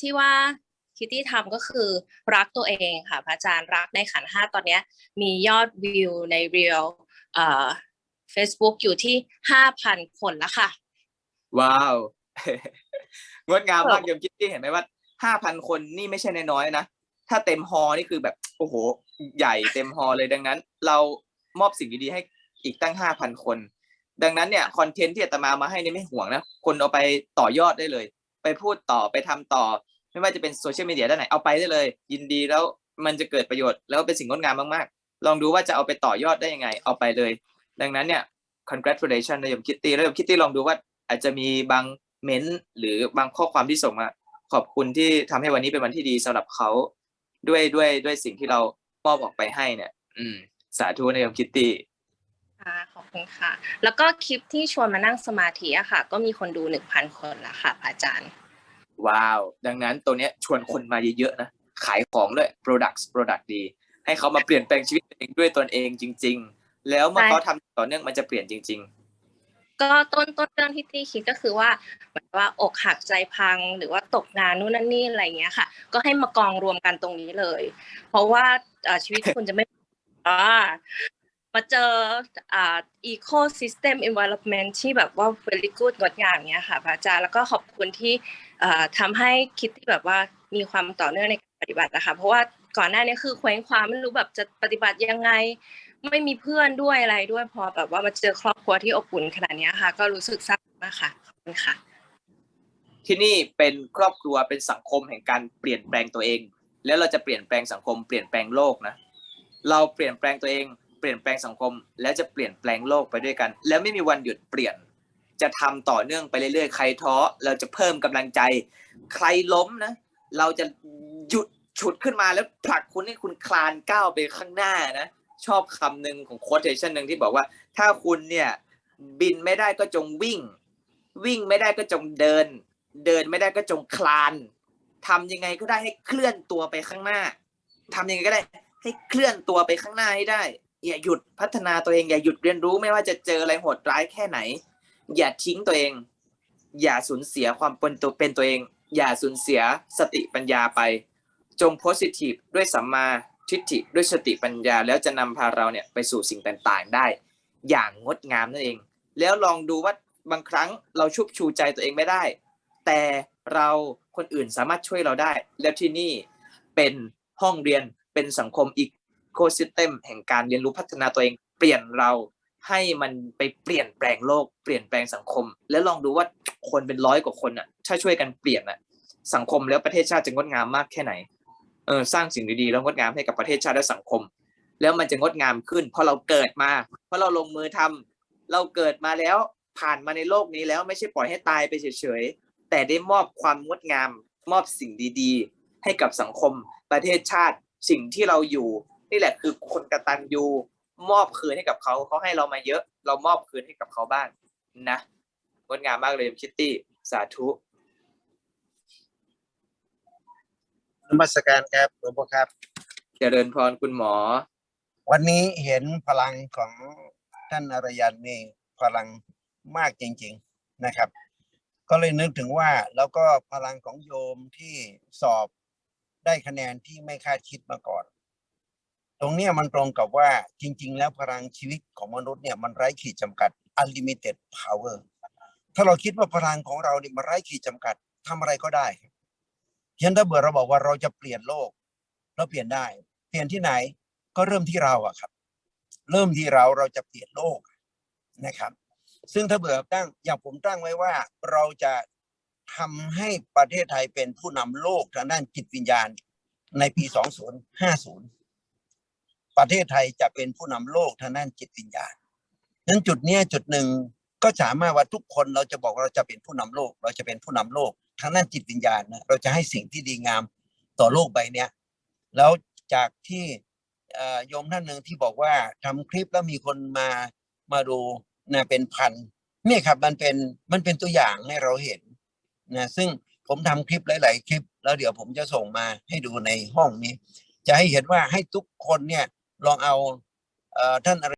ที่ว่าคิตตี้ทำก็คือรักตัวเองค่ะพระอาจารย์รักในขันห้าตอนนี้มียอดวิวในเรียลเอ่อ Facebook อยู่ที่ห้าพันคนแล้วค่ะ ว้าว งดงามมากบโยมคิดที่เห็นไหมว่าห้าพันคนนี่ไม่ใช่น้อยๆนะ ถ้าเต็มฮอร์นี่คือแบบ โอ้โห ใหญ่เต็มฮอร์เลยดังนั้น เรามอบสิ่งดีๆให้อีกตั้งห้าพันคน ดังนั้นเนี่ยคอนเทนต์ที่อาตมามาให้นี่ไม่ห่วงนะ คนเอาไปต่อยอดได้เลย ไปพูดต่อไปทำต่อ ไม่ว่าจะเป็นโซเชียลมีเดียด้านไหนเอาไปได้เลย ยินดีแล้วมันจะเกิดประโยชน์ แล้วเป็นสิ่งงดงามมากๆ ลองดูว่าจะเอาไปต่อยอดได้ยังไง เอาไปเลย ดังนั้นเนี่ย congratulation นะโยมคิตตี้แล้วโยมคิตตี้ลองดูว่าอาจจะมีบางเม้นหรือบางข้อความที่ส่งมาขอบคุณที่ทำให้วันนี้เป็นวันที่ดีสำหรับเขาด้วยด้วยด้วยสิ่งที่เรามอบออกไปให้เนี่ย อืม สาธุนะโยมคิตตี้ ค่ะขอบคุณค่ะ แล้วก็คลิปที่ชวนมานั่งสมาธิอะค่ะ ก็มีคนดูหนึ่งพันคนแล้วค่ะพระอาจารย์ ว้าว ดังนั้นตัวเนี้ยชวนคนมาเยอะๆนะ ขายของด้วย products product ดี ให้เขามาเปลี่ยนแปลงชีวิตตัวเองด้วยตนเองจริง ๆ แล้วเมื่อใช่เขาทำต่อเนื่องมันจะเปลี่ยนจริงก็ต้นต้นเรื่องที่ตี้คิดก็คือว่าเหมือนว่าอกหักใจพังหรือว่าตกงานนู่นนั่นนี่อะไรอย่างเงี้ยค่ะ ก็ให้มากองรวมกันตรงนี้เลย เพราะว่าเอ่อชีวิตคุณจะไม่อ่า มาเจออ่า ecosystem environment ที่แบบว่า very good งดงามอย่างเงี้ยค่ะพระอาจารย์แล้วก็ขอบคุณที่อ่อทำให้คิดที่แบบว่ามีความต่อเนื่องในการปฏิบัตินะคะเพราะว่าก่อนหน้านี้คือเคว้งควางไม่รู้แบบจะปฏิบัติยังไง ไม่มีเพื่อนด้วยอะไรด้วยพอแบบว่ามาเจอครอบครัวที่อบอุ่นขนาดนี้ค่ะ ก็รู้สึกซาบมากค่ะขอบคุณค่ะ ที่นี่เป็นครอบครัวเป็นสังคมแห่งการเปลี่ยนแปลงตัวเอง แล้วเราจะเปลี่ยนแปลงสังคมเปลี่ยนแปลงโลกนะเราเปลี่ยนแปลงตัวเอง เปลี่ยนแปลงสังคม แล้วจะเปลี่ยนแปลงโลกไปด้วยกัน แล้วไม่มีวันหยุดเปลี่ยน จะทำต่อเนื่องไปเรื่อยๆ ใครท้อเราจะเพิ่มกำลังใจ ใครล้มนะ เราจะหยุดฉุดขึ้นมาแล้วผลักคุณให้คุณคลานก้าวไปข้างหน้านะ ชอบคำหนึ่งของโค้ดเทชันหนึ่งที่บอกว่า ถ้าคุณเนี่ยบินไม่ได้ก็จงวิ่ง วิ่งไม่ได้ก็จงเดิน เดินไม่ได้ก็จงคลานทำยังไงก็ได้ให้เคลื่อนตัวไปข้างหน้าทำยังไงก็ได้ให้เคลื่อนตัวไปข้างหน้าให้ได้ อย่าหยุดพัฒนาตัวเอง อย่าหยุดเรียนรู้ไม่ว่าจะเจออะไรโหดร้ายแค่ไหน อย่าทิ้งตัวเอง อย่าสูญเสียความเป็นตัวเป็นตัวเอง อย่าสูญเสียสติปัญญาไป จง positive ด้วยสัมมาทิฏฐิด้วยสติปัญญา แล้วจะนำพาเราเนี่ยไปสู่สิ่งต่างๆ ได้ อย่างงดงามนั่นเอง แล้วลองดูว่าบางครั้งเราชุบชูใจตัวเองไม่ได้ แต่เราคนอื่นสามารถช่วยเราได้ แล้วที่นี่เป็นห้องเรียนเป็นสังคมอีก โคซิสเต็มแห่งการเรียนรู้พัฒนาตัวเองเปลี่ยนเราให้มันไปเปลี่ยนแปลงโลกเปลี่ยนแปลงสังคม แล้วลองดูว่าคนเป็นร้อยกว่าคนอะถ้าช่วยกันเปลี่ยนอะสังคมแล้วประเทศชาติจะงดงามมากแค่ไหนเออสร้างสิ่งดีๆแล้วงดงามให้กับประเทศชาติและสังคม แล้วมันจะงดงามขึ้น เพราะเราเกิดมา เพราะเราลงมือทำเราเกิดมาแล้วผ่านมาในโลกนี้แล้วไม่ใช่ปล่อยให้ตายไปเฉยๆแต่ได้มอบความงดงาม มอบสิ่งดีๆ ให้กับสังคม ประเทศชาติสิ่งที่เราอยู่ นี่แหละคือคนกตัญญูมอบคืนให้กับเขาเขาให้เรามาเยอะ เรามอบคืนให้กับเขาบ้างนะงดงามมากเลยคิตตี้สาธุนมัสการครับหลวงพ่อครับ เจริญพรคุณหมอ วันนี้เห็นพลังของท่านอรยันนี่พลังมากจริง ๆนะครับ ก็เลยนึกถึงว่าแล้วก็พลังของโยมที่สอบได้คะแนนที่ไม่คาดคิดมาก่อน ตรงนี้มันตรงกับว่าจริง ๆ แล้วพลังชีวิตของมนุษย์เนี่ยมันไร้ขีดจำกัด unlimited power ถ้าเราคิดว่าพลังของเราเนี่ยมันไร้ขีดจำกัดทำอะไรก็ได้ครับเช่นถ้าเบื่อเราบอกว่าเราจะเปลี่ยนโลก เราเปลี่ยนได้ เปลี่ยนที่ไหนก็เริ่มที่เราอะครับ เริ่มที่เราเราจะเปลี่ยนโลกนะครับ ซึ่งถ้าเบื่อตั้งอย่างผมตั้งไว้ว่าเราจะทำให้ประเทศไทยเป็นผู้นำโลกทางด้านจิตวิญญาณในปี 2050 ประเทศไทยจะเป็นผู้นำโลกทางด้านจิตวิญญาณนั้นจุดเนี้ยจุดหนึ่งก็สามารถว่าทุกคนเราจะบอกว่าเราจะเป็นผู้นำโลก เราจะเป็นผู้นำโลกทางด้านจิตวิญญาณนะเราจะให้สิ่งที่ดีงามต่อโลกใบเนี้ยแล้วจากที่โยมท่านหนึ่งที่บอกว่าทำคลิปแล้วมีคนมามาดูนะเป็นพันนี่ครับมันเป็นมันเป็นตัวอย่างให้เราเห็นนะซึ่งผมทำคลิปหลาย ๆ คลิป แล้วเดี๋ยวผมจะส่งมาให้ดูในห้องนี้ จะให้เห็นว่าให้ทุกคนเนี่ย ลองเอาท่านอะไร